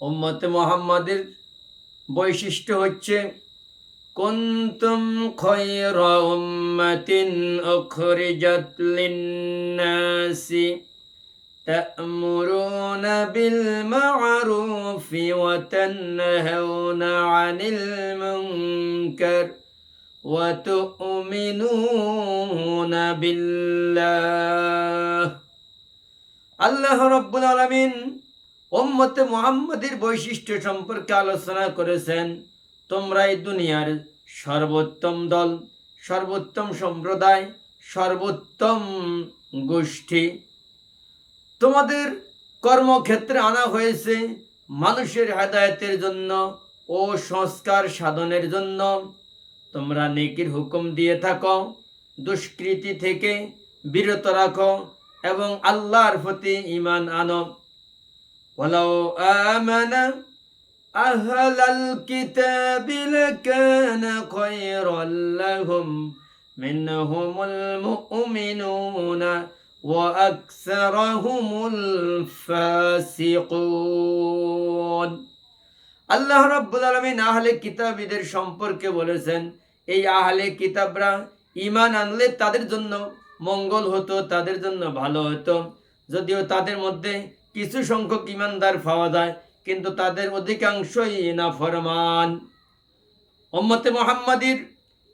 উম্মতে মোহাম্মদের বৈশিষ্ট্য হচ্ছে কুন্তুম খয়রা উম্মাতিন উখরিজাত লিন-নাসি تأمرون بالمعروف وتنهون عن المنكر وتؤمنون بالله আল্লাহ রব্বুল আলমিন ওম্মতে মোহাম্মদের বৈশিষ্ট্য সম্পর্কে আলোচনা করেছেন, তোমরা এই দুনিয়ার সর্বোত্তম দল, সর্বোত্তম সম্প্রদায়, সর্বোত্তম গোষ্ঠী। তোমাদের কর্মক্ষেত্রে আনা হয়েছে মানুষের হেদায়তের জন্য ও সংস্কার সাধনের জন্য। তোমরা নেকির হুকুম দিয়ে থাকো, দুষ্কৃতি থেকে বিরত রাখো এবং আল্লাহর প্রতি ইমান আনো। ولو آمن أهل الكتاب لكان خيرا لهم منهم المؤمنون وأكثرهم الفاسقون আল্লাহ রাব্বুল আলামিন আহলে কিতাবীদের সম্পর্কে বলেছেন এই আহলে কিতাবরা ঈমান আনলে তাদের জন্য মঙ্গল হতো তাদের জন্য ভালো হতো যদিও তাদের মধ্যে কিছু সংখ্যক ইমানদার পাওয়া যায় কিন্তু তাদের অধিকাংশই না ফরমান উম্মতে মুহাম্মাদির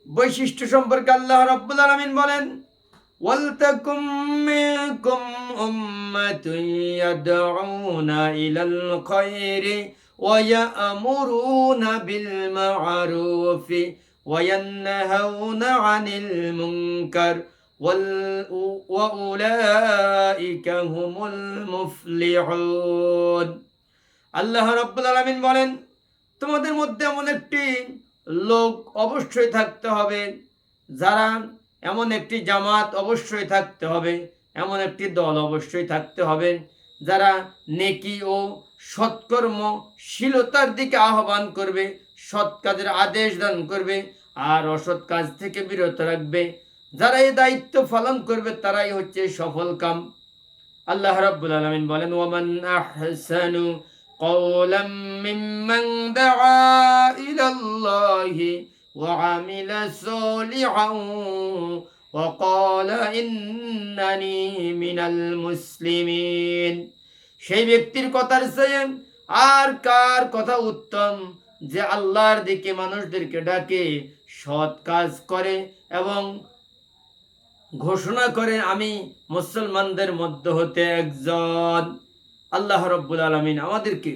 বৈশিষ্ট্য সম্পর্কে আল্লাহ রাব্বুল আলামিন বলেন ولتكن منكم أمة يدعون إلى الخير ويأمرون بالمعروف وينهون عن المنكر وال- وأولئك هم المفلحون আল্লাহ রব্বুল আলমিন বলেন তোমাদের মধ্যে এমন একটি লোক অবশ্যই থাকতে হবে যারা এমন একটি জামাত অবশ্যই থাকতে হবে এমন একটি দল অবশ্যই থাকতে হবে যারা নেকি ও সৎকর্মশীলতার দিকে আহ্বান করবে সৎ কাজের আদেশ দান করবে আর অসৎ কাজ থেকে বিরত রাখবে যারা এই দায়িত্ব পালন করবে তারাই হচ্ছে সফল কাম আল্লাহ রাব্বুল আলামিন বলেন ওয়ামান আহসানু قولا ممن دعا إلى الله وعمل صالحا وقال إنني من المسلمين সেই ব্যক্তির কথার চেয়ে আর কার কথা উত্তম যে আল্লাহর দিকে মানুষদেরকে ডাকে সৎ কাজ করে এবং ঘোষণা করে আমি মুসলমানদের মধ্য হতে একজন। আল্লাহ রব্বুল আলমিন আমাদেরকে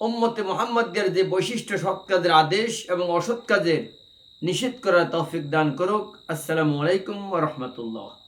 ওম্মতে মোহাম্মদের যে বৈশিষ্ট্য, সৎ কাজের আদেশ এবং অসৎ কাজের নিষেধ করার তৌফিক দান করুক। আসসালামু আলাইকুম রহমতুল্লাহ।